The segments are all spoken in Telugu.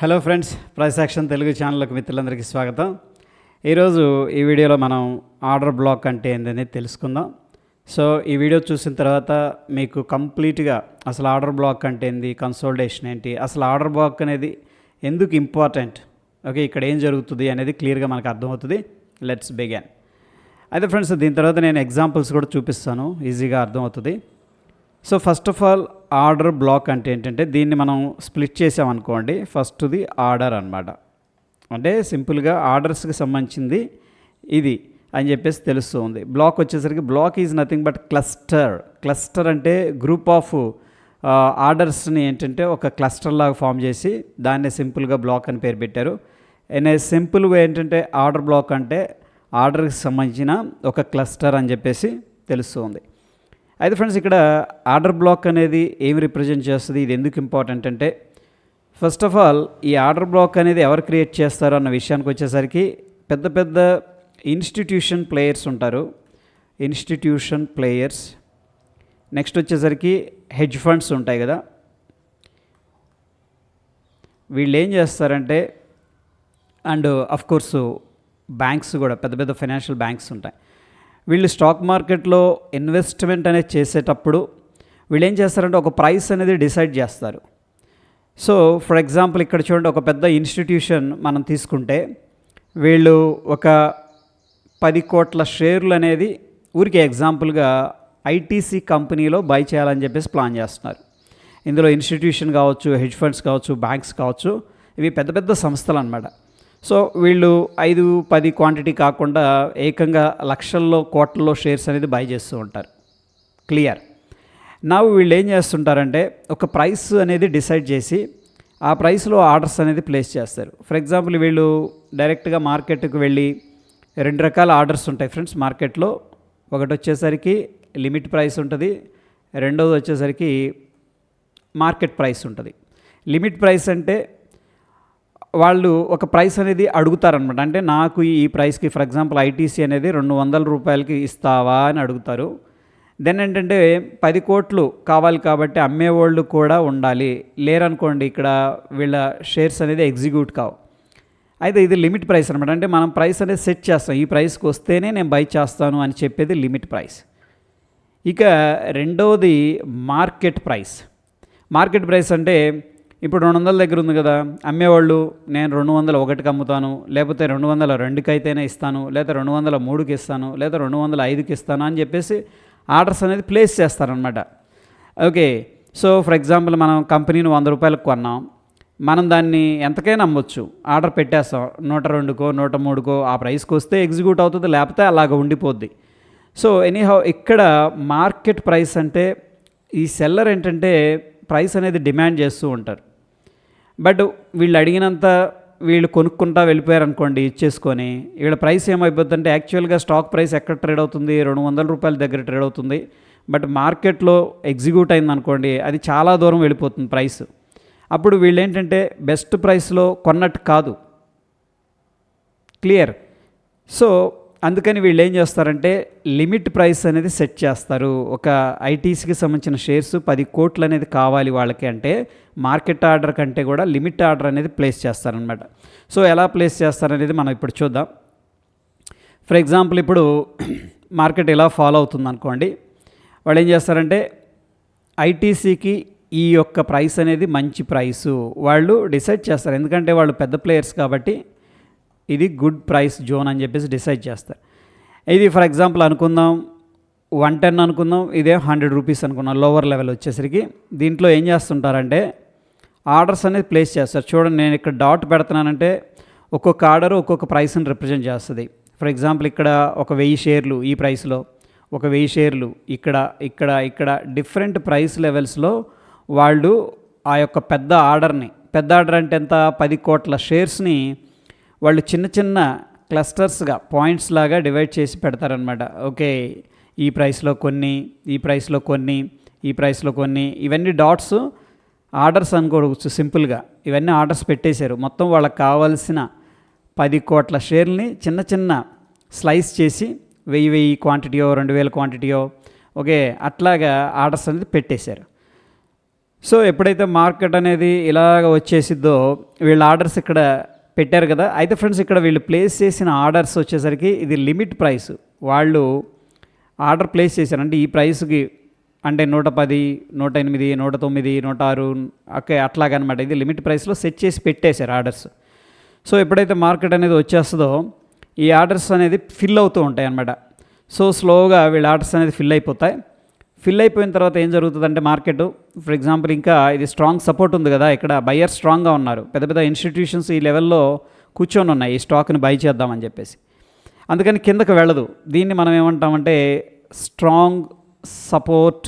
హలో ఫ్రెండ్స్ ప్రైసాక్షన్ తెలుగు ఛానల్కి మిత్రులందరికీ స్వాగతం. ఈరోజు ఈ వీడియోలో మనం ఆర్డర్ బ్లాక్ అంటే ఏంటనేది తెలుసుకుందాం. సో ఈ వీడియో చూసిన తర్వాత మీకు కంప్లీట్గా అసలు ఆర్డర్ బ్లాక్ అంటే ఏంది కన్సోల్టేషన్ ఏంటి అసలు ఆర్డర్ బ్లాక్ అనేది ఎందుకు ఇంపార్టెంట్ ఓకే ఇక్కడ ఏం జరుగుతుంది అనేది క్లియర్గా మనకు అర్థమవుతుంది. లెట్స్ బిగాన్ అయితే ఫ్రెండ్స్ దీని తర్వాత నేను ఎగ్జాంపుల్స్ కూడా చూపిస్తాను. ఈజీగా అర్థమవుతుంది. So first of all order block అంటే ఏంటంటే దీన్ని మనం స్ప్లిట్ చేసామనుకోండి ఫస్ట్ది ఆర్డర్ అనమాట అంటే సింపుల్గా ఆర్డర్స్కి సంబంధించింది ఇది అని చెప్పేసి తెలుస్తుంది. బ్లాక్ వచ్చేసరికి block is nothing but cluster cluster అంటే గ్రూప్ ఆఫ్ ఆర్డర్స్ని ఏంటంటే ఒక క్లస్టర్ లాగా ఫామ్ చేసి దాన్ని సింపుల్గా బ్లాక్ అని పేరు పెట్టారు. ఎన్ ఏ సింపుల్ వే ఏంటంటే ఆర్డర్ బ్లాక్ అంటే ఆర్డర్కి సంబంధించిన ఒక క్లస్టర్ అని చెప్పేసి తెలుస్తుంది. అయితే ఫ్రెండ్స్ ఇక్కడ ఆర్డర్ బ్లాక్ అనేది ఏమి రిప్రజెంట్ చేస్తుంది? ఇది ఎందుకు ఇంపార్టెంట్ అంటే ఫస్ట్ ఆఫ్ ఆల్ ఈ ఆర్డర్ బ్లాక్ అనేది ఎవరు క్రియేట్ చేస్తారు అన్న విషయానికి వచ్చేసరికి పెద్ద పెద్ద ఇన్స్టిట్యూషన్ ప్లేయర్స్ ఉంటారు. ఇన్స్టిట్యూషన్ ప్లేయర్స్ నెక్స్ట్ వచ్చేసరికి హెడ్జ్ ఫండ్స్ ఉంటాయి కదా. వీళ్ళు ఏం చేస్తారంటే అండ్ అఫ్ కోర్సు బ్యాంక్స్ కూడా పెద్ద పెద్ద ఫైనాన్షియల్ బ్యాంక్స్ ఉంటాయి. వీళ్ళు స్టాక్ మార్కెట్లో ఇన్వెస్ట్మెంట్ అనేది చేసేటప్పుడు వీళ్ళు ఏం చేస్తారంటే ఒక ప్రైస్ అనేది డిసైడ్ చేస్తారు. సో ఫర్ ఎగ్జాంపుల్ ఇక్కడ చూడండి ఒక పెద్ద ఇన్స్టిట్యూషన్ మనం తీసుకుంటే వీళ్ళు ఒక పది కోట్ల షేర్లు అనేది ఊరికి ఎగ్జాంపుల్గా ఐటీసీ కంపెనీలో బై చేయాలని చెప్పేసి ప్లాన్ చేస్తున్నారు. ఇందులో ఇన్స్టిట్యూషన్ కావచ్చు హెడ్జ్ ఫండ్స్ కావచ్చు బ్యాంక్స్ కావచ్చు ఇవి పెద్ద పెద్ద సంస్థలు అనమాట సో వీళ్ళు ఐదు పది క్వాంటిటీ కాకుండా ఏకంగా లక్షల్లో కోట్లలో షేర్స్ అనేది బై చేస్తూ ఉంటారు. క్లియర్ నా వీళ్ళు ఏం చేస్తుంటారంటే ఒక ప్రైస్ అనేది డిసైడ్ చేసి ఆ ప్రైస్లో ఆర్డర్స్ అనేది ప్లేస్ చేస్తారు. ఫర్ ఎగ్జాంపుల్ వీళ్ళు డైరెక్ట్గా మార్కెట్కి వెళ్ళి రెండు రకాల ఆర్డర్స్ ఉంటాయి ఫ్రెండ్స్ మార్కెట్లో ఒకటి వచ్చేసరికి లిమిట్ ప్రైస్ ఉంటుంది రెండోది వచ్చేసరికి మార్కెట్ ప్రైస్ ఉంటుంది. లిమిట్ ప్రైస్ అంటే వాళ్ళు ఒక ప్రైస్ అనేది అడుగుతారనమాట అంటే నాకు ఈ ప్రైస్కి ఫర్ ఎగ్జాంపుల్ ఐటీసీ అనేది రెండు వందల రూపాయలకి ఇస్తావా అని అడుగుతారు. దెన్ ఏంటంటే పది కోట్లు కావాలి కాబట్టి అమ్మేవాళ్ళు కూడా ఉండాలి. లేరనుకోండి ఇక్కడ వీళ్ళ షేర్స్ అనేది ఎగ్జిక్యూట్ కావు. అయితే ఇది లిమిట్ ప్రైస్ అనమాట అంటే మనం ప్రైస్ అనేది సెట్ చేస్తాం. ఈ ప్రైస్కి వస్తేనే నేను బై చేస్తాను అని చెప్పేది లిమిట్ ప్రైస్. ఇక రెండవది మార్కెట్ ప్రైస్. మార్కెట్ ప్రైస్ అంటే ఇప్పుడు రెండు వందల దగ్గర ఉంది కదా అమ్మేవాళ్ళు నేను రెండు వందల ఒకటికి అమ్ముతాను లేకపోతే రెండు వందల రెండుకి అయితేనే ఇస్తాను లేదా రెండు వందల మూడుకి ఇస్తాను లేదా రెండు వందల ఐదుకి ఇస్తాను అని చెప్పేసి ఆర్డర్స్ అనేది ప్లేస్ చేస్తారనమాట ఓకే సో ఫర్ ఎగ్జాంపుల్ మనం కంపెనీని వంద రూపాయలకు కొన్నాం మనం దాన్ని ఎంతకైనా అమ్మొచ్చు ఆర్డర్ పెట్టేస్తాం నూట రెండుకో నూట మూడుకో ఆ ప్రైస్కి వస్తే ఎగ్జిక్యూట్ అవుతుంది లేకపోతే అలాగ ఉండిపోద్ది. సో ఎనీహౌ ఇక్కడ మార్కెట్ ప్రైస్ అంటే ఈ సెల్లర్ ఏంటంటే ప్రైస్ అనేది డిమాండ్ చేస్తూ ఉంటారు. బట్ వీళ్ళు అడిగినంత వీళ్ళు కొనుక్కుంటా వెళ్ళిపోయారు అనుకోండి ఇచ్చేసుకొని వీళ్ళ ప్రైస్ ఏమైపోతుందంటే యాక్చువల్గా స్టాక్ ప్రైస్ ఎక్కడ ట్రేడ్ అవుతుంది? రెండు వందల రూపాయల దగ్గర ట్రేడ్ అవుతుంది. బట్ మార్కెట్లో ఎగ్జిక్యూట్ అయింది అనుకోండి అది చాలా దూరం వెళ్ళిపోతుంది ప్రైస్. అప్పుడు వీళ్ళు ఏంటంటే బెస్ట్ ప్రైస్లో కొన్నట్టు కాదు. క్లియర్. సో అందుకని వీళ్ళు ఏం చేస్తారంటే లిమిట్ ప్రైస్ అనేది సెట్ చేస్తారు. ఒక ఐటీసీకి సంబంధించిన షేర్స్ పది కోట్లు అనేది కావాలి వాళ్ళకి అంటే మార్కెట్ ఆర్డర్ కంటే కూడా లిమిట్ ఆర్డర్ అనేది ప్లేస్ చేస్తారనమాట సో ఎలా ప్లేస్ చేస్తారనేది మనం ఇప్పుడు చూద్దాం. ఫర్ ఎగ్జాంపుల్ ఇప్పుడు మార్కెట్ ఎలా ఫాలో అవుతుంది అనుకోండి వాళ్ళు ఏం చేస్తారంటే ఐటీసీకి ఈ యొక్క ప్రైస్ అనేది మంచి ప్రైసు. వాళ్ళు డిసైడ్ చేస్తారు. ఎందుకంటే వాళ్ళు పెద్ద ప్లేయర్స్ కాబట్టి ఇది గుడ్ ప్రైస్ జోన్ అని చెప్పేసి డిసైడ్ చేస్తారు. ఇది ఫర్ ఎగ్జాంపుల్ అనుకుందాం వన్ టెన్ అనుకుందాం ఇదే హండ్రెడ్ రూపీస్ అనుకున్నాం లోవర్ లెవెల్ వచ్చేసరికి. దీంట్లో ఏం చేస్తుంటారంటే ఆర్డర్స్ అనేది ప్లేస్ చేస్తారు. చూడండి నేను ఇక్కడ డాట్ పెడుతున్నానంటే ఒక్కొక్క ఆర్డర్ ఒక్కొక్క ప్రైస్ని రిప్రజెంట్ చేస్తుంది. ఫర్ ఎగ్జాంపుల్ ఇక్కడ ఒక వెయ్యి షేర్లు ఈ ప్రైస్లో ఒక వెయ్యి షేర్లు ఇక్కడ ఇక్కడ ఇక్కడ డిఫరెంట్ ప్రైస్ లెవెల్స్లో వాళ్ళు ఆ యొక్క పెద్ద ఆర్డర్ని పెద్ద ఆర్డర్ అంటే ఎంత? పది కోట్ల షేర్స్ని వాళ్ళు చిన్న చిన్న క్లస్టర్స్గా పాయింట్స్ లాగా డివైడ్ చేసి పెడతారనమాట ఓకే ఈ ప్రైస్లో కొన్ని ఈ ప్రైస్లో కొన్ని ఈ ప్రైస్లో కొన్ని ఇవన్నీ డాట్స్ ఆర్డర్స్ అనుకోవచ్చు సింపుల్గా ఇవన్నీ ఆర్డర్స్ పెట్టేశారు. మొత్తం వాళ్ళకి కావాల్సిన పది కోట్ల షేర్ని చిన్న చిన్న స్లైస్ చేసి వెయ్యి వెయ్యి క్వాంటిటీయో రెండు వేల క్వాంటిటీయో ఓకే అట్లాగా ఆర్డర్స్ అనేది పెట్టేశారు. సో ఎప్పుడైతే మార్కెట్ అనేది ఇలాగ వచ్చేసిద్దో వీళ్ళ ఆర్డర్స్ ఇక్కడ పెట్టారు కదా. అయితే ఫ్రెండ్స్ ఇక్కడ వీళ్ళు ప్లేస్ చేసిన ఆర్డర్స్ వచ్చేసరికి ఇది లిమిట్ ప్రైస్. వాళ్ళు ఆర్డర్ ప్లేస్ చేశారు. అంటే ఈ ప్రైస్కి అంటే నూట పది నూట ఎనిమిది నూట తొమ్మిది నూట ఆరు ఓకే అట్లాగనమాట. ఇది లిమిట్ ప్రైస్లో సెట్ చేసి పెట్టేశారు ఆర్డర్స్. సో ఎప్పుడైతే మార్కెట్ అనేది వచ్చేస్తుందో ఈ ఆర్డర్స్ అనేది ఫిల్ అవుతూ ఉంటాయి అన్నమాట సో స్లోగా వీళ్ళ ఆర్డర్స్ అనేది ఫిల్ అయిపోతాయి. ఫిల్ అయిపోయిన తర్వాత ఏం జరుగుతుందంటే మార్కెట్ ఫర్ ఎగ్జాంపుల్ ఇంకా ఇది స్ట్రాంగ్ సపోర్ట్ ఉంది కదా ఇక్కడ బయ్యర్ స్ట్రాంగ్గా ఉన్నారు. పెద్ద పెద్ద ఇన్స్టిట్యూషన్స్ ఈ లెవెల్లో కూర్చొని ఉన్నాయి ఈ స్టాక్ని బై చేద్దామని చెప్పేసి. అందుకని కిందకు వెళ్ళదు. దీన్ని మనం ఏమంటామంటే స్ట్రాంగ్ సపోర్ట్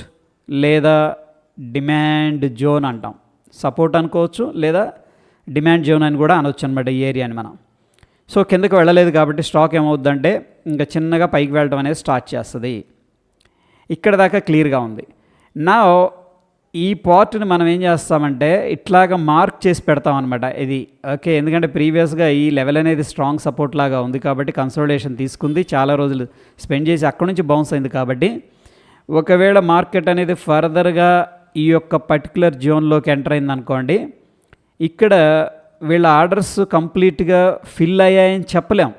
లేదా డిమాండ్ జోన్ అంటాం. సపోర్ట్ అనుకోవచ్చు లేదా డిమాండ్ జోన్ అని కూడా అనొచ్చు అనమాట ఈ ఏరియాని మనం. సో కిందకు వెళ్ళలేదు కాబట్టి స్టాక్ ఏమవుద్దంటే ఇంకా చిన్నగా పైకి వెళ్ళడం అనేది స్టార్ట్ చేస్తుంది. ఇక్కడ దాకా క్లియర్గా ఉంది. నా ఈ పార్ట్ని మనం ఏం చేస్తామంటే ఇట్లాగా మార్క్ చేసి పెడతాం అనమాట ఇది ఓకే ఎందుకంటే ప్రీవియస్గా ఈ లెవెల్ అనేది స్ట్రాంగ్ సపోర్ట్ లాగా ఉంది కాబట్టి కన్సల్టేషన్ తీసుకుంది. చాలా రోజులు స్పెండ్ చేసి అక్కడి నుంచి బౌన్స్ అయింది కాబట్టి ఒకవేళ మార్కెట్ అనేది ఫర్దర్గా ఈ యొక్క పర్టికులర్ జోన్లోకి ఎంటర్ అయింది అనుకోండి ఇక్కడ వీళ్ళ ఆర్డర్స్ కంప్లీట్గా ఫిల్ అయ్యాయని చెప్పలేం.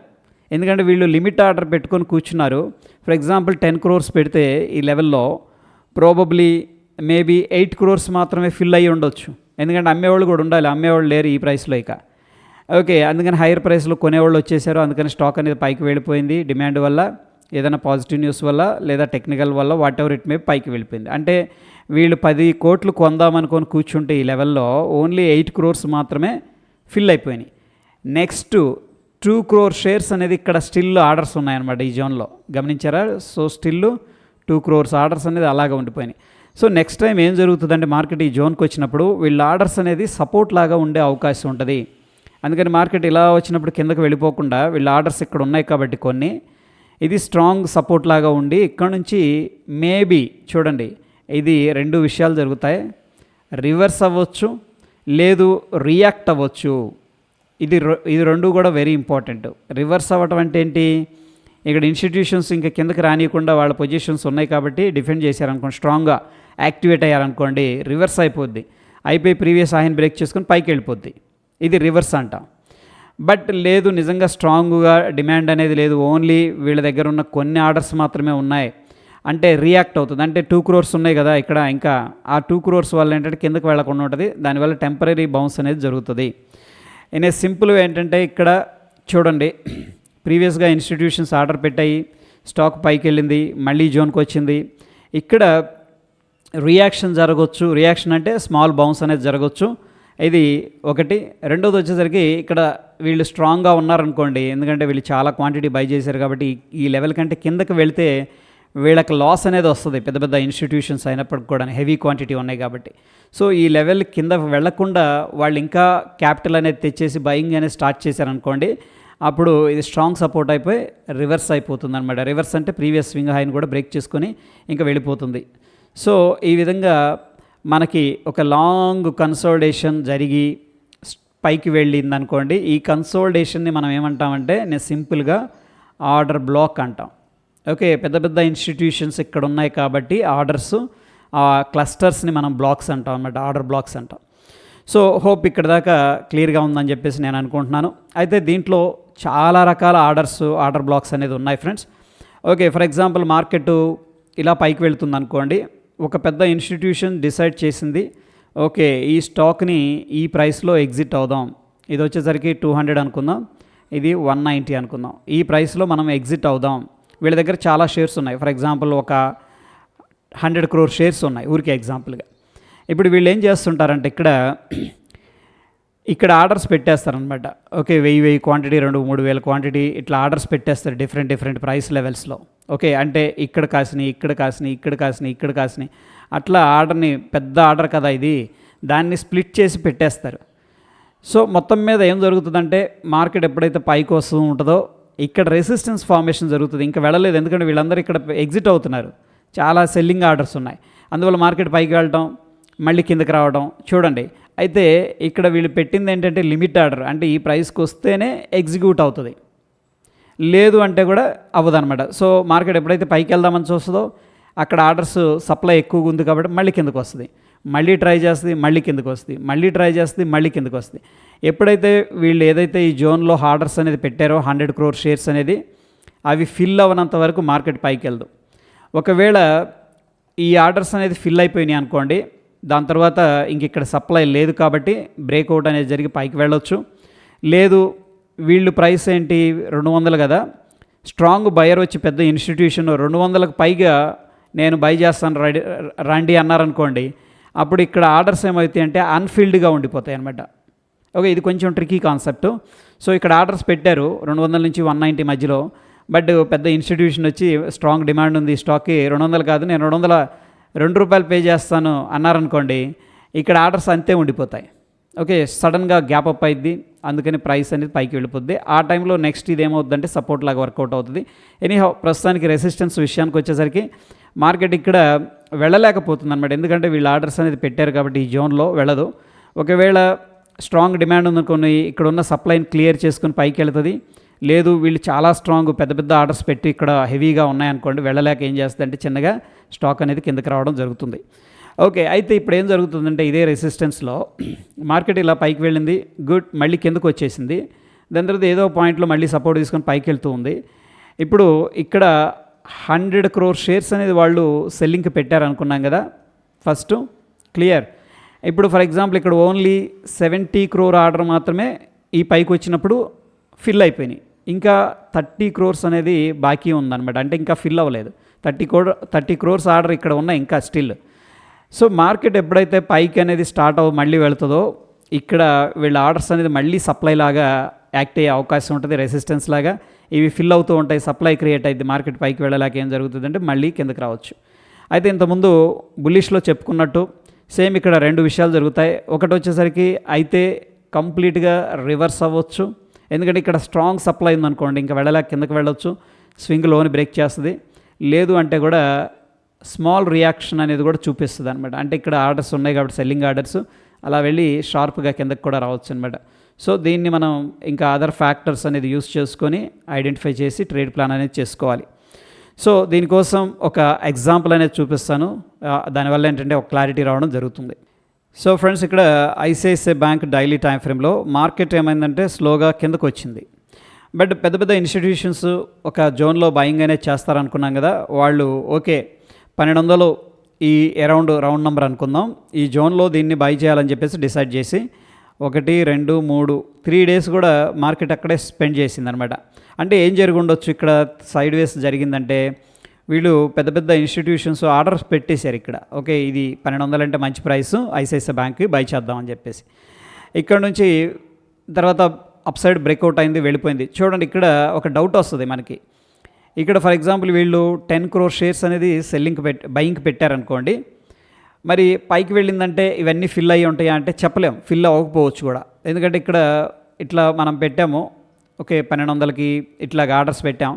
ఎందుకంటే వీళ్ళు లిమిట్ ఆర్డర్ పెట్టుకొని కూర్చున్నారు. ఫర్ ఎగ్జాంపుల్ టెన్ క్రోర్స్ పెడితే ఈ లెవెల్లో ప్రాబబ్లీ మేబీ ఎయిట్ క్రోర్స్ మాత్రమే ఫిల్ అయ్యి ఉండొచ్చు. ఎందుకంటే అమ్మేవాళ్ళు కూడా ఉండాలి. అమ్మేవాళ్ళు లేరు ఈ ప్రైస్లో ఇక. ఓకే అందుకని హైయర్ ప్రైస్లో కొనేవాళ్ళు వచ్చేసారు. అందుకని స్టాక్ అనేది పైకి వెళ్ళిపోయింది డిమాండ్ వల్ల ఏదైనా పాజిటివ్ న్యూస్ వల్ల లేదా టెక్నికల్ వల్ల వాట్ ఎవర్ ఇట్ మే పైకి వెళ్ళిపోయింది. అంటే వీళ్ళు పది కోట్లు కొందామనుకొని కూర్చుంటే ఈ లెవెల్లో ఓన్లీ ఎయిట్ క్రోర్స్ మాత్రమే ఫిల్ అయిపోయినాయి. నెక్స్ట్ టూ క్రోర్ షేర్స్ అనేది ఇక్కడ స్టిల్ ఆర్డర్స్ ఉన్నాయన్నమాట ఈ జోన్లో గమనించారా? So still two crores orders అనేది అలాగా ఉండిపోయినాయి. సో నెక్స్ట్ టైం ఏం జరుగుతుందంటే మార్కెట్ ఈ జోన్కి వచ్చినప్పుడు వీళ్ళ ఆర్డర్స్ అనేది సపోర్ట్ లాగా ఉండే అవకాశం ఉంటుంది. అందుకని మార్కెట్ ఇలా వచ్చినప్పుడు కిందకి వెళ్ళిపోకుండా వీళ్ళ ఆర్డర్స్ ఇక్కడ ఉన్నాయి కాబట్టి కొన్ని. ఇది స్ట్రాంగ్ సపోర్ట్ లాగా ఉండి ఇక్కడ నుంచి మేబీ చూడండి ఇది రెండు విషయాలు జరుగుతాయి. రివర్స్ అవ్వచ్చు లేదు రియాక్ట్ అవ్వచ్చు. ఇది ఇది రెండు కూడా వెరీ ఇంపార్టెంట్ రివర్స్ అవ్వటం అంటే ఏంటి? ఇక్కడ ఇన్స్టిట్యూషన్స్ ఇంకా కిందకి రానియకుండా వాళ్ళ పొజిషన్స్ ఉన్నాయి కాబట్టి డిఫెండ్ చేశారనుకోండి స్ట్రాంగ్గా యాక్టివేట్ అయ్యారనుకోండి రివర్స్ అయిపోద్ది. అయిపోయి ప్రీవియస్ ఆయన బ్రేక్ చేసుకొని పైకి వెళ్ళిపోద్ది. ఇది రివర్స్ అంటాం. బట్ లేదు నిజంగా స్ట్రాంగ్గా డిమాండ్ అనేది లేదు. ఓన్లీ వీళ్ళ దగ్గర ఉన్న కొన్ని ఆర్డర్స్ మాత్రమే ఉన్నాయి. అంటే రియాక్ట్ అవుతుంది. అంటే టూ క్రోర్స్ ఉన్నాయి కదా ఇక్కడ ఇంకా ఆ టూ క్రోర్స్ వల్ల ఏంటంటే కిందకి వెళ్ళకుండా ఉంటుంది. దానివల్ల టెంపరీ బౌన్స్ అనేది జరుగుతుంది. ఇన్ ఏ సింపుల్ ఏంటంటే ఇక్కడ చూడండి ప్రీవియస్గా ఇన్స్టిట్యూషన్స్ ఆర్డర్ పెట్టాయి స్టాక్ పైకి వెళ్ళింది మళ్ళీ జోన్కి వచ్చింది. ఇక్కడ రియాక్షన్ జరగవచ్చు రియాక్షన్ అంటే స్మాల్ బౌన్స్ అనేది జరగవచ్చు ఇది ఒకటి. రెండోది వచ్చేసరికి ఇక్కడ వీళ్ళు స్ట్రాంగ్గా ఉన్నారనుకోండి ఎందుకంటే వీళ్ళు చాలా క్వాంటిటీ బై చేశారు కాబట్టి ఈ- లెవెల్ కంటే కిందకి వెళితే వీళ్ళకి లాస్ అనేది వస్తుంది. పెద్ద పెద్ద ఇన్స్టిట్యూషన్స్ అయినప్పటికి కూడా హెవీ క్వాంటిటీ ఉన్నాయి కాబట్టి. సో ఈ లెవెల్ కింద వెళ్ళకుండా వాళ్ళు ఇంకా క్యాపిటల్ అనేది తెచ్చేసి బయింగ్ అనేది స్టార్ట్ చేశారనుకోండి అప్పుడు ఇది స్ట్రాంగ్ సపోర్ట్ అయిపోయి రివర్స్ అయిపోతుంది అనమాట రివర్స్ అంటే ప్రీవియస్ స్వింగ్ హైని కూడా బ్రేక్ చేసుకొని ఇంకా వెళ్ళిపోతుంది. సో ఈ విధంగా మనకి ఒక లాంగ్ కన్సోల్డేషన్ జరిగి పైకి వెళ్ళింది అనుకోండి ఈ కన్సోల్డేషన్ని మనం ఏమంటామంటే నేను సింపుల్గా ఆర్డర్ బ్లాక్ అంటాం. ఓకే పెద్ద పెద్ద ఇన్స్టిట్యూషన్స్ ఇక్కడ ఉన్నాయి కాబట్టి ఆర్డర్స్ ఆ క్లస్టర్స్ని మనం బ్లాక్స్ అంటాం అన్నమాట ఆర్డర్ బ్లాక్స్ అంటాం. సో హోప్ ఇక్కడ దాకా క్లియర్గా ఉందని చెప్పేసి నేను అనుకుంటున్నాను. అయితే దీంట్లో చాలా రకాల ఆర్డర్స్ ఆర్డర్ బ్లాక్స్ అనేది ఉన్నాయి friends. Okay for example market ఇలా పైకి వెళ్తుంది అనుకోండి. ఒక పెద్ద ఇన్స్టిట్యూషన్ డిసైడ్ చేసింది ఓకే ఈ స్టాక్ని ఈ ప్రైస్లో ఎగ్జిట్ అవుదాం. ఇది వచ్చేసరికి టూ హండ్రెడ్ అనుకుందాం ఇది వన్ నైంటీ అనుకుందాం. ఈ ప్రైస్లో మనం ఎగ్జిట్ అవుదాం. వీళ్ళ దగ్గర చాలా షేర్స్ ఉన్నాయి. ఫర్ ఎగ్జాంపుల్ ఒక హండ్రెడ్ క్రోర్ షేర్స్ ఉన్నాయి. ఊరికే ఎగ్జాంపుల్గా ఇప్పుడు వీళ్ళు ఏం చేస్తుంటారంటే ఇక్కడ ఇక్కడ ఆర్డర్స్ పెట్టేస్తారనమాట ఓకే వెయ్యి వెయ్యి క్వాంటిటీ రెండు మూడు వేల క్వాంటిటీ ఇట్లా ఆర్డర్స్ పెట్టేస్తారు డిఫరెంట్ డిఫరెంట్ ప్రైస్ లెవెల్స్లో ఓకే అంటే ఇక్కడ కాసినాయి ఇక్కడ కాసినాయి ఇక్కడ కాసినాయి ఇక్కడ కాసినాయి అట్లా ఆర్డర్ని పెద్ద ఆర్డర్ కదా ఇది. దాన్ని స్ప్లిట్ చేసి పెట్టేస్తారు. సో మొత్తం మీద ఏం జరుగుతుందంటే మార్కెట్ ఎప్పుడైతే పైకి వస్తూ ఉంటుందో ఇక్కడ రెసిస్టెన్స్ ఫార్మేషన్ జరుగుతుంది. ఇంకా వెళ్ళలేదు. ఎందుకంటే వీళ్ళందరూ ఇక్కడ ఎగ్జిట్ అవుతున్నారు. చాలా సెల్లింగ్ ఆర్డర్స్ ఉన్నాయి. అందువల్ల మార్కెట్ పైకి వెళ్ళటం మళ్ళీ కిందకి రావడం చూడండి. అయితే ఇక్కడ వీళ్ళు పెట్టింది ఏంటంటే లిమిట్ ఆర్డర్ అంటే ఈ ప్రైస్కి వస్తేనే ఎగ్జిక్యూట్ అవుతుంది. లేదు అంటే కూడా అవ్వదనమాట సో మార్కెట్ ఎప్పుడైతే పైకి వెళ్దామని చూస్తుందో అక్కడ ఆర్డర్స్ సప్లై ఎక్కువగా ఉంది కాబట్టి మళ్ళీ కిందకు వస్తుంది. మళ్ళీ ట్రై చేస్తుంది మళ్ళీ కిందకు వస్తుంది. మళ్ళీ ట్రై చేస్తుంది మళ్ళీ కిందకు వస్తుంది. ఎప్పుడైతే వీళ్ళు ఏదైతే ఈ జోన్లో ఆర్డర్స్ అనేది పెట్టారో హండ్రెడ్ క్రోర్ షేర్స్ అనేది అవి ఫిల్ అవ్వనంత వరకు మార్కెట్ పైకి వెళ్దు. ఒకవేళ ఈ ఆర్డర్స్ అనేది ఫిల్ అయిపోయినాయి అనుకోండి దాని తర్వాత ఇంక ఇక్కడ సప్లై లేదు కాబట్టి బ్రేక్అవుట్ అనేది జరిగి పైకి వెళ్ళొచ్చు. లేదు వీళ్ళు ప్రైస్ ఏంటి? రెండు వందలు కదా. స్ట్రాంగ్ బయర్ వచ్చి పెద్ద ఇన్స్టిట్యూషన్ రెండు వందలకు పైగా నేను బై చేస్తాను రండి రండి అన్నారనుకోండి అప్పుడు ఇక్కడ ఆర్డర్స్ ఏమవుతాయి అంటే అన్ఫిల్డ్గా ఉండిపోతాయి అనమాట ఓకే ఇది కొంచెం ట్రికీ కాన్సెప్ట్ సో ఇక్కడ ఆర్డర్స్ పెట్టారు రెండు వందల నుంచి వన్ నైంటీ మధ్యలో. బట్ పెద్ద ఇన్స్టిట్యూషన్ వచ్చి స్ట్రాంగ్ డిమాండ్ ఉంది. స్టాక్కి రెండు వందలు కాదు నేను రెండు వందల రెండు రూపాయలు పే చేస్తాను అన్నారనుకోండి ఇక్కడ ఆర్డర్స్ అంతే ఉండిపోతాయి. ఓకే సడన్గా గ్యాప్ అప్ అయింది అందుకని ప్రైస్ అనేది పైకి వెళ్ళిపోద్ది. ఆ టైంలో నెక్స్ట్ ఇది ఏమవుతుందంటే సపోర్ట్ లాగా వర్కౌట్ అవుతుంది. ఎనీహౌ ప్రస్తుతానికి రెసిస్టెన్స్ విషయానికి వచ్చేసరికి మార్కెట్ ఇక్కడ వెళ్ళలేకపోతుంది అనమాట ఎందుకంటే వీళ్ళు ఆర్డర్స్ అనేది పెట్టారు కాబట్టి ఈ జోన్లో వెళ్ళదు. ఒకవేళ స్ట్రాంగ్ డిమాండ్ ఉందనుకొని ఇక్కడ ఉన్న సప్లైని క్లియర్ చేసుకుని పైకి వెళ్తుంది. లేదు వీళ్ళు చాలా స్ట్రాంగ్ పెద్ద పెద్ద ఆర్డర్స్ పెట్టి ఇక్కడ హెవీగా ఉన్నాయనుకోండి వెళ్ళలేక ఏం చేస్తుందంటే చిన్నగా స్టాక్ అనేది కిందకి రావడం జరుగుతుంది. ఓకే అయితే ఇప్పుడు ఏం జరుగుతుందంటే ఇదే రెసిస్టెన్స్లో మార్కెట్ ఇలా పైకి వెళ్ళింది గుడ్ మళ్ళీ కిందకు వచ్చేసింది. దాని తర్వాత ఏదో పాయింట్లో మళ్ళీ సపోర్ట్ తీసుకొని పైకి వెళ్తూ ఉంది. ఇప్పుడు ఇక్కడ హండ్రెడ్ క్రోర్ షేర్స్ అనేది వాళ్ళు సెల్లింగ్కి పెట్టారనుకున్నాం కదా ఫస్ట్ క్లియర్ ఇప్పుడు ఫర్ ఎగ్జాంపుల్ ఇక్కడ ఓన్లీ సెవెంటీ క్రోర్ ఆర్డర్ మాత్రమే ఈ పైకి వచ్చినప్పుడు ఫిల్ అయిపోయినాయి. ఇంకా థర్టీ క్రోర్స్ అనేది బాకీ ఉందన్నమాట. అంటే ఇంకా ఫిల్ అవ్వలేదు. Thirty crore thirty crores order ఇక్కడ ఉన్నాయి ఇంకా స్టిల్ సో మార్కెట్ ఎప్పుడైతే పైకి అనేది స్టార్ట్ అవ్వ మళ్ళీ వెళ్తుందో ఇక్కడ వీళ్ళ ఆర్డర్స్ అనేది మళ్ళీ సప్లై లాగా యాక్ట్ అయ్యే అవకాశం ఉంటుంది రెసిస్టెన్స్ లాగా. ఇవి ఫిల్ అవుతూ ఉంటాయి సప్లై క్రియేట్ అయింది మార్కెట్ పైకి వెళ్ళలేక ఏం జరుగుతుందంటే మళ్ళీ కిందకి రావచ్చు. అయితే ఇంతకుముందు బుల్లిష్లో చెప్పుకున్నట్టు సేమ్ ఇక్కడ రెండు విషయాలు జరుగుతాయి. ఒకటి వచ్చేసరికి అయితే కంప్లీట్గా రివర్స్ అవ్వచ్చు. ఎందుకంటే ఇక్కడ స్ట్రాంగ్ సప్లై ఉందనుకోండి ఇంకా వెళ్ళలేక కిందకి వెళ్ళొచ్చు స్వింగ్లోని బ్రేక్ చేస్తుంది. లేదు అంటే కూడా స్మాల్ రియాక్షన్ అనేది కూడా చూపిస్తుంది అనమాట అంటే ఇక్కడ ఆర్డర్స్ ఉన్నాయి కాబట్టి సెల్లింగ్ ఆర్డర్స్ అలా వెళ్ళి షార్ప్గా కిందకి కూడా రావచ్చు అనమాట సో దీన్ని మనం ఇంకా అదర్ ఫ్యాక్టర్స్ అనేది యూస్ చేసుకొని ఐడెంటిఫై చేసి ట్రేడ్ ప్లాన్ అనేది చేసుకోవాలి. సో దీనికోసం ఒక ఎగ్జాంపుల్ అనేది చూపిస్తాను. దానివల్ల ఏంటంటే ఒక క్లారిటీ రావడం జరుగుతుంది. సో ఫ్రెండ్స్ ఇక్కడ ఐసిఐసిఐ బ్యాంక్ డైలీ టైం ఫ్రేమ్లో మార్కెట్ ఏమైందంటే స్లోగా కిందకు వచ్చింది. బట్ పెద్ద పెద్ద ఇన్స్టిట్యూషన్స్ ఒక జోన్లో బయింగ్ అనేది చేస్తారనుకున్నాం కదా వాళ్ళు ఓకే పన్నెండు వందలు ఈ అరౌండ్ రౌండ్ నెంబర్ అనుకుందాం. ఈ జోన్లో దీన్ని బై చేయాలని చెప్పేసి డిసైడ్ చేసి ఒకటి రెండు మూడు త్రీ డేస్ కూడా మార్కెట్ అక్కడే స్పెండ్ చేసింది అనమాట అంటే ఏం జరుగుండొచ్చు? ఇక్కడ సైడ్ వేస్ జరిగిందంటే వీళ్ళు పెద్ద పెద్ద ఇన్స్టిట్యూషన్స్ ఆర్డర్స్ పెట్టేశారు ఇక్కడ. ఓకే ఇది పన్నెండు వందలు అంటే మంచి ప్రైస్ ఐసిఐసిఐ బ్యాంక్కి బై చేద్దామని చెప్పేసి. ఇక్కడ నుంచి తర్వాత అప్ సైడ్ బ్రేక్అవుట్ అయింది వెళ్ళిపోయింది. చూడండి ఇక్కడ ఒక డౌట్ వస్తుంది మనకి. ఇక్కడ ఫర్ ఎగ్జాంపుల్ వీళ్ళు టెన్ క్రోర్ షేర్స్ అనేది సెల్లింగ్కి పెట్ బయింగ్కి పెట్టారనుకోండి. మరి పైకి వెళ్ళిందంటే ఇవన్నీ ఫిల్ అయ్యి ఉంటాయా అంటే చెప్పలేం. ఫిల్ అవ్వకపోవచ్చు కూడా. ఎందుకంటే ఇక్కడ ఇట్లా మనం పెట్టాము ఓకే పన్నెండు వందలకి ఇట్లాగ ఆర్డర్స్ పెట్టాం.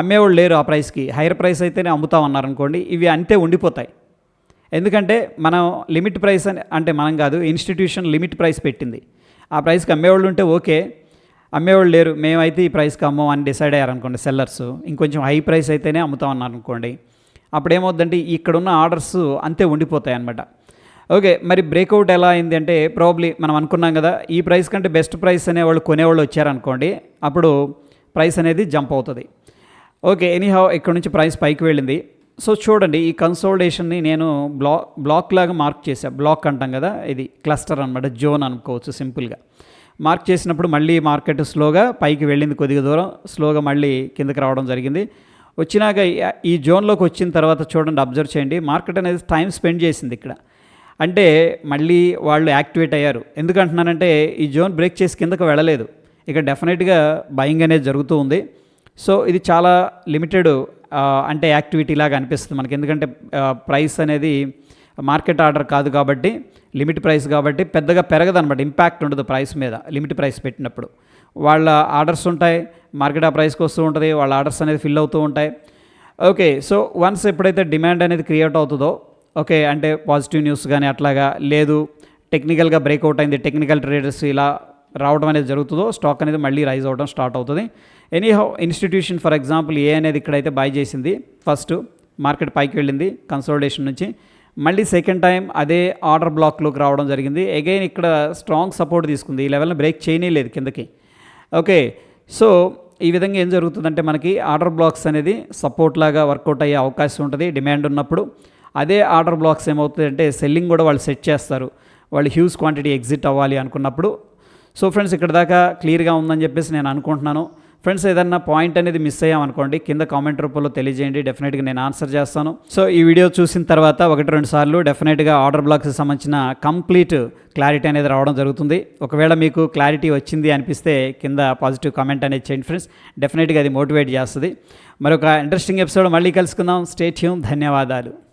అమ్మేవాళ్ళు లేరు ఆ ప్రైస్కి. హైయర్ ప్రైస్ అయితేనే అమ్ముతాం అనుకోండి ఇవి అంతే ఉండిపోతాయి. ఎందుకంటే మనం లిమిట్ ప్రైస్ అని అంటే మనం కాదు ఇన్స్టిట్యూషన్ లిమిట్ ప్రైస్ పెట్టింది. ఆ ప్రైస్కి అమ్మేవాళ్ళు ఉంటే ఓకే అమ్మేవాళ్ళు లేరు మేమైతే ఈ ప్రైస్కి అమ్మం అని డిసైడ్ అయ్యారనుకోండి సెల్లర్స్ ఇంకొంచెం హై ప్రైస్ అయితేనే అమ్ముతాం అనుకోండి అప్పుడు ఏమవుద్దంటే ఇక్కడ ఉన్న ఆర్డర్స్ అంతే ఉండిపోతాయి అనమాట ఓకే మరి బ్రేక్అవుట్ ఎలా అయింది అంటే ప్రాబ్లీ మనం అనుకున్నాం కదా ఈ ప్రైస్ కంటే బెస్ట్ ప్రైస్ అనేవాళ్ళు కొనేవాళ్ళు వచ్చారనుకోండి అప్పుడు ప్రైస్ అనేది జంప్ అవుతుంది. ఓకే ఎనీహౌ ఇక్కడ నుంచి ప్రైస్ పైకి వెళ్ళింది. సో చూడండి ఈ కన్సోల్డేషన్ని నేను బ్లా బ్లాక్ లాగా మార్క్ చేశాను బ్లాక్ అంటాం కదా ఇది క్లస్టర్ అనమాట జోన్ అనుకోవచ్చు సింపుల్గా. మార్క్ చేసినప్పుడు మళ్ళీ మార్కెట్ స్లోగా పైకి వెళ్ళింది కొద్దిగా దూరం స్లోగా మళ్ళీ కిందకి రావడం జరిగింది. వచ్చినాక ఈ- ఈ జోన్లోకి వచ్చిన తర్వాత చూడండి అబ్జర్వ్ చేయండి. మార్కెట్ అనేది టైం స్పెండ్ చేసింది ఇక్కడ. అంటే మళ్ళీ వాళ్ళు యాక్టివేట్ అయ్యారు. ఎందుకంటున్నానంటే ఈ జోన్ బ్రేక్ చేసి కిందకు వెళ్ళలేదు. ఇక డెఫినెట్గా బయింగ్ అనేది జరుగుతూ ఉంది. సో ఇది చాలా లిమిటెడ్ అంటే యాక్టివిటీ లాగా అనిపిస్తుంది మనకి. ఎందుకంటే ప్రైస్ అనేది మార్కెట్ ఆర్డర్ కాదు కాబట్టి లిమిట్ ప్రైస్ కాబట్టి పెద్దగా పెరగదనమాట ఇంపాక్ట్ ఉండదు ప్రైస్ మీద లిమిట్ ప్రైస్ పెట్టినప్పుడు. వాళ్ళ ఆర్డర్స్ ఉంటాయి మార్కెట్ ఆ ప్రైస్కి వస్తూ ఉంటుంది వాళ్ళ ఆర్డర్స్ అనేది ఫిల్ అవుతూ ఉంటాయి. ఓకే సో వన్స్ ఎప్పుడైతే డిమాండ్ అనేది క్రియేట్ అవుతుందో ఓకే అంటే పాజిటివ్ న్యూస్ కానీ అట్లాగా లేదు టెక్నికల్గా బ్రేక్అవుట్ అయింది టెక్నికల్ ట్రేడర్స్ ఇలా రావడం అనేది జరుగుతుందో స్టాక్ అనేది మళ్ళీ రైజ్ అవ్వడం స్టార్ట్ అవుతుంది. Anyhow institution for example A అనేది ఇక్కడైతే బై చేసింది ఫస్ట్ మార్కెట్ పైకి వెళ్ళింది కన్సోలిడేషన్ నుంచి. మళ్ళీ సెకండ్ టైం అదే ఆర్డర్ బ్లాక్లోకి రావడం జరిగింది. అగైన్ ఇక్కడ స్ట్రాంగ్ సపోర్ట్ తీసుకుంది. ఈ లెవెల్ని బ్రేక్ చేయలేదు కిందకి. ఓకే సో ఈ విధంగా ఏం జరుగుతుందంటే మనకి ఆర్డర్ బ్లాక్స్ అనేది సపోర్ట్ లాగా వర్కౌట్ అయ్యే అవకాశం ఉంటుంది డిమాండ్ ఉన్నప్పుడు. అదే ఆర్డర్ బ్లాక్స్ ఏమవుతుందంటే సెల్లింగ్ కూడా వాళ్ళు సెట్ చేస్తారు. వాళ్ళు హ్యూజ్ క్వాంటిటీ ఎగ్జిట్ అవ్వాలి అనుకున్నప్పుడు. సో ఫ్రెండ్స్ ఇక్కడ దాకా క్లియర్గా ఉందని చెప్పేసి నేను అనుకుంటున్నాను. ఫ్రెండ్స్ ఏదన్నా పాయింట్ అనేది మిస్ అయ్యామనుకోండి కింద కామెంట్ రూపంలో తెలియజేయండి. డెఫినెట్గా నేను ఆన్సర్ చేస్తాను. సో ఈ వీడియో చూసిన తర్వాత ఒకటి రెండు సార్లు డెఫినెట్గా ఆర్డర్ బ్లాక్స్కి సంబంధించిన కంప్లీట్ క్లారిటీ అనేది రావడం జరుగుతుంది. ఒకవేళ మీకు క్లారిటీ వచ్చింది అనిపిస్తే కింద పాజిటివ్ కామెంట్ అనేది చేయండి ఫ్రెండ్స్. డెఫినెట్గా అది మోటివేట్ చేస్తుంది. మరొక ఇంట్రెస్టింగ్ ఎపిసోడ్ మళ్ళీ కలుసుకుందాం. స్టేట్ ధన్యవాదాలు.